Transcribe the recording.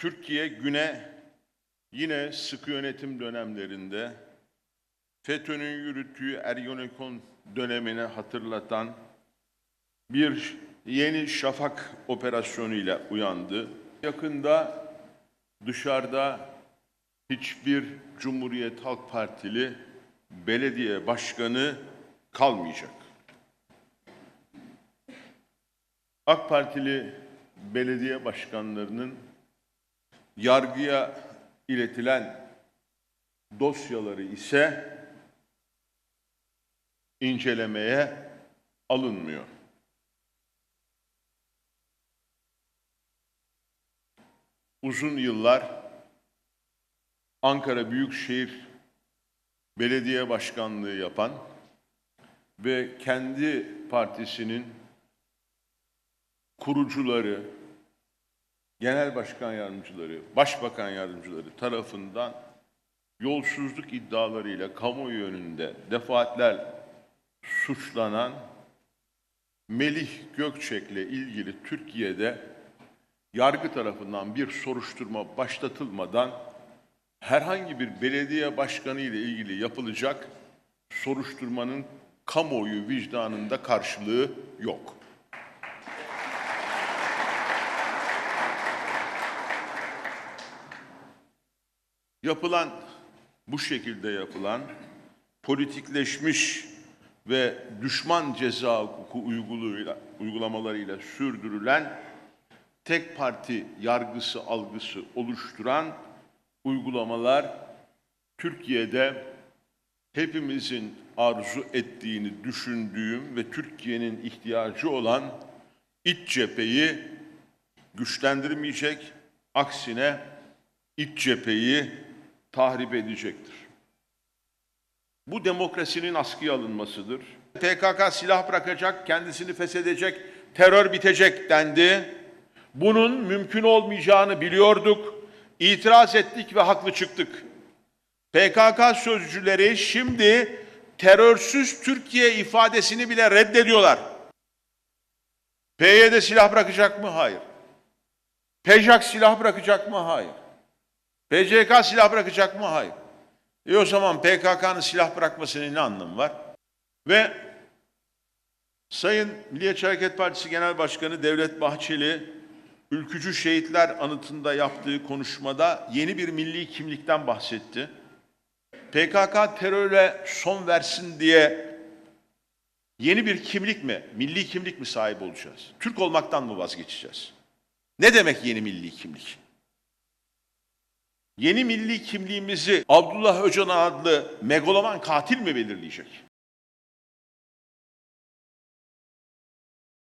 Türkiye güne yine sıkı yönetim dönemlerinde FETÖ'nün yürüttüğü Ergenekon dönemini hatırlatan bir yeni şafak operasyonuyla uyandı. Yakında dışarıda hiçbir Cumhuriyet Halk Partili belediye başkanı kalmayacak. AK Partili belediye başkanlarının yargıya iletilen dosyaları ise incelemeye alınmıyor. Uzun yıllar Ankara Büyükşehir Belediye Başkanlığı yapan ve kendi partisinin kurucuları, genel başkan yardımcıları, başbakan yardımcıları tarafından yolsuzluk iddialarıyla kamuoyu önünde defaatler suçlanan Melih Gökçek'le ilgili Türkiye'de yargı tarafından bir soruşturma başlatılmadan herhangi bir belediye başkanı ile ilgili yapılacak soruşturmanın kamuoyu vicdanında karşılığı yok. Yapılan bu şekilde yapılan politikleşmiş ve düşman ceza hukuku uygulamalarıyla sürdürülen tek parti yargısı algısı oluşturan uygulamalar Türkiye'de hepimizin arzu ettiğini düşündüğüm ve Türkiye'nin ihtiyacı olan iç cepheyi güçlendirmeyecek, aksine iç cepheyi tahrip edecektir. Bu demokrasinin askıya alınmasıdır. PKK silah bırakacak, kendisini feshedecek, terör bitecek dendi. Bunun mümkün olmayacağını biliyorduk. İtiraz ettik ve haklı çıktık. PKK sözcüleri şimdi terörsüz Türkiye ifadesini bile reddediyorlar. PYD silah bırakacak mı? Hayır. PJAK silah bırakacak mı? Hayır. PCK silah bırakacak mı? Hayır. E o zaman PKK'nın silah bırakmasının ne anlamı var? Ve Sayın Milliyetçi Hareket Partisi Genel Başkanı Devlet Bahçeli, ülkücü şehitler anıtında yaptığı konuşmada yeni bir milli kimlikten bahsetti. PKK teröre son versin diye yeni bir kimlik mi, milli kimlik mi sahip olacağız? Türk olmaktan mı vazgeçeceğiz? Ne demek yeni milli kimlik? Yeni milli kimliğimizi Abdullah Öcalan adlı megaloman katil mi belirleyecek?